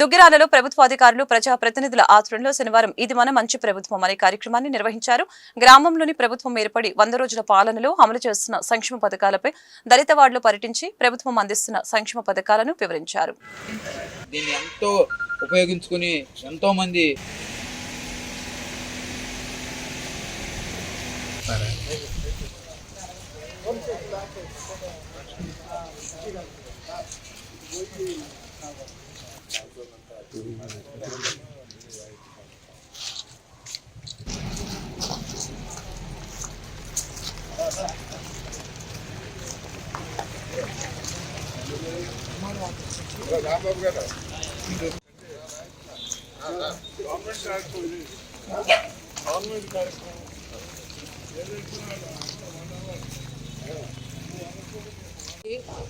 దుగ్గిరాలలో ప్రభుత్వాధికారులు ప్రజా ప్రతినిధుల ఆధ్వర్యంలో శనివారం ఇది మన మంచి ప్రభుత్వం అనే కార్యక్రమాన్ని నిర్వహించారు. గ్రామంలోని ప్రభుత్వం ఏర్పడి వంద రోజుల పాలనలో అమలు చేస్తున్న సంక్షేమ పథకాలపై దళిత వార్డులో పర్యటించి ప్రభుత్వం అందిస్తున్న సంక్షేమ పథకాలను వివరించారు. దీన్ని ఎంతో ఉపయోగించుకుని ఎంతో మంది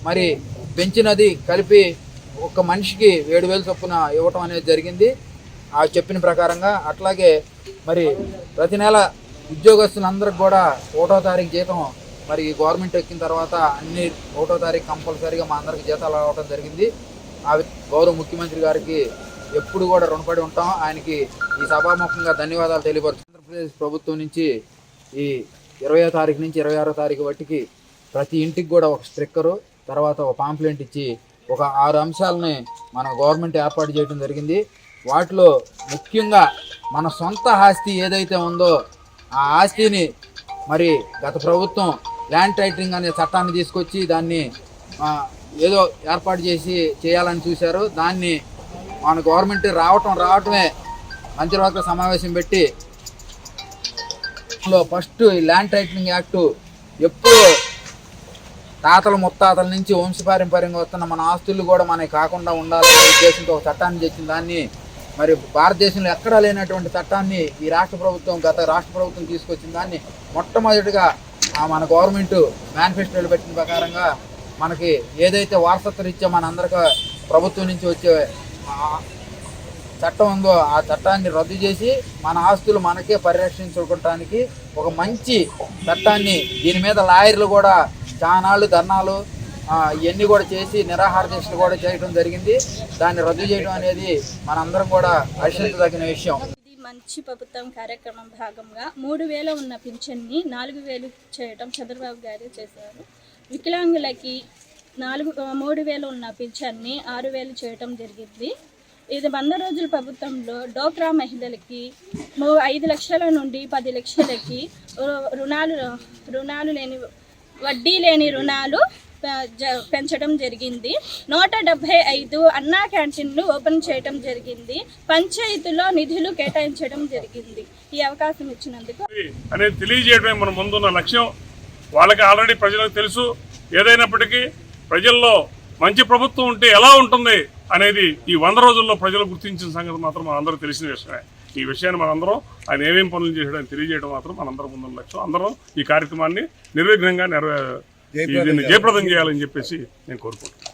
మరి పెంచినది కలిపి ఒక మనిషికి ఏడు వేలు చొప్పున ఇవ్వటం అనేది జరిగింది. ఆ చెప్పిన ప్రకారంగా అట్లాగే మరి ప్రతి నెల ఉద్యోగస్తులందరికి కూడా ఒకటో తారీఖు జీతం మరి ఈ గవర్నమెంట్ ఎక్కిన తర్వాత అన్ని ఒకటో తారీఖు కంపల్సరీగా మా అందరికి జీతాలు రావడం జరిగింది. ఆ గౌరవ ముఖ్యమంత్రి గారికి ఎప్పుడు కూడా రుణపడి ఉంటాం. ఆయనకి ఈ సభాముఖంగా ధన్యవాదాలు తెలియపరుచు ఆంధ్రప్రదేశ్ ప్రభుత్వం నుంచి ఈ ఇరవయో తారీఖు నుంచి ఇరవై ఆరో తారీఖు వట్టికి ప్రతి ఇంటికి కూడా ఒక స్టిక్కరు తర్వాత ఒక పాంప్లెంట్ ఇచ్చి ఒక ఆరు అంశాలని మన గవర్నమెంట్ ఏర్పాటు చేయడం జరిగింది. వాటిలో ముఖ్యంగా మన సొంత ఆస్తి ఏదైతే ఉందో ఆ ఆస్తిని మరి గత ప్రభుత్వం ల్యాండ్ టైటింగ్ అనే చట్టాన్ని తీసుకొచ్చి దాన్ని ఏదో ఏర్పాటు చేసి చేయాలని చూశారు. దాన్ని మన గవర్నమెంట్ రావటం రావటమే మంత్రివర్గ సమావేశం పెట్టి లో ఫస్ట్ ఈ ల్యాండ్ టైటిలింగ్ యాక్టు ఎప్పుడు తాతల ముత్తాతల నుంచి వంశపారంపర్యంగా వస్తున్న మన ఆస్తులు కూడా మనకి కాకుండా ఉండాలనే ఉద్దేశంతో ఒక చట్టాన్ని తెచ్చిన దాన్ని మరి భారతదేశంలో ఎక్కడా లేనటువంటి చట్టాన్ని ఈ రాష్ట్ర ప్రభుత్వం గత రాష్ట్ర ప్రభుత్వం తీసుకొచ్చిన దాన్ని మొట్టమొదటిగా ఆ మన గవర్నమెంట్ మేనిఫెస్టోలు పెట్టిన ప్రకారంగా మనకి ఏదైతే వారసత్వ రీత్యా మన అందరికీ ప్రభుత్వం నుంచి వచ్చే చట్టం ఉందో ఆ చట్టాన్ని రద్దు చేసి మన ఆస్తులు మనకే పరిరక్షించుకోవటానికి ఒక మంచి చట్టాన్ని దీని మీద లాయర్లు కూడా దానాలు ధర్నాలు ఇవన్నీ కూడా చేసి నిరాహార దీక్షలు కూడా చేయడం జరిగింది. దాన్ని రద్దు చేయడం అనేది మనందరం కూడా హర్షించదగిన విషయం. మంచి ప్రభుత్వం కార్యక్రమం భాగంగా మూడు వేల ఉన్న పింఛన్ని నాలుగు వేలు చేయటం చంద్రబాబు గారు చేశారు. వికలాంగులకి నాలుగు మూడు వేలు ఉన్న పింఛన్ని ఆరు వేలు చేయటం జరిగింది. ఇది వంద రోజుల ప్రభుత్వంలో డోక్రా మహిళలకి ఐదు లక్షల నుండి పది లక్షలకి రుణాలు రుణాలు లేని వడ్డీ లేని రుణాలు పెంచడం జరిగింది. నూట డెబ్బై ఐదు అన్నా క్యాంటీన్లు ఓపెన్ చేయడం జరిగింది. పంచాయతీలో నిధులు కేటాయించడం జరిగింది. ఈ అవకాశం ఇచ్చినందుకు అనేది తెలియజేయడమే మన ముందున్న లక్ష్యం. వాళ్ళకి ఆల్రెడీ ప్రజలకు తెలుసు. ఏదైనప్పటికీ ప్రజల్లో మంచి ప్రభుత్వం ఉంటే ఎలా ఉంటుంది అనేది ఈ వంద రోజుల్లో ప్రజలు గుర్తించిన సంగతి మాత్రం అందరూ తెలిసిన విషయమే. ఈ విషయాన్ని మనందరం ఆయన ఏమేం పనులు చేశాడని తెలియజేయడం మాత్రం మనందరం ముందున్న లక్ష్యం అందరం ఈ కార్యక్రమాన్ని నిర్విఘ్నంగా నెరవే జయప్రదం చేయాలని చెప్పేసి నేను కోరుకుంటున్నాను.